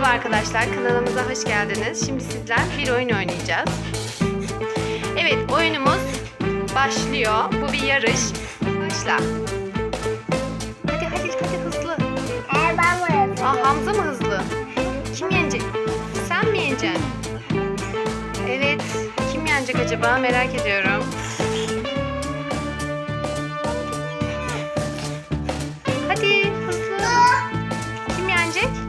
Merhaba arkadaşlar, kanalımıza hoş geldiniz. Şimdi sizler bir oyun oynayacağız. Evet, oyunumuz başlıyor. Bu bir yarış. Başla. Hadi hadi hadi hızlı. Ee, ben varım. Aa, Hamza mı hızlı? Kim yenecek? Sen mi yeneceksin? Evet, kim yenecek acaba merak ediyorum. Hadi hızlı. Kim yenecek?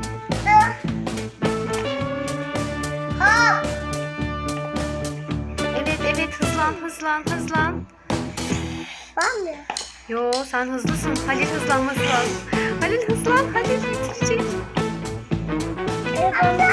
hızlan hızlan hızlan. Ben mi? Yo sen hızlısın. Halil hızlanması lazım. Halil hızlan. Halil bitirecek. Evet.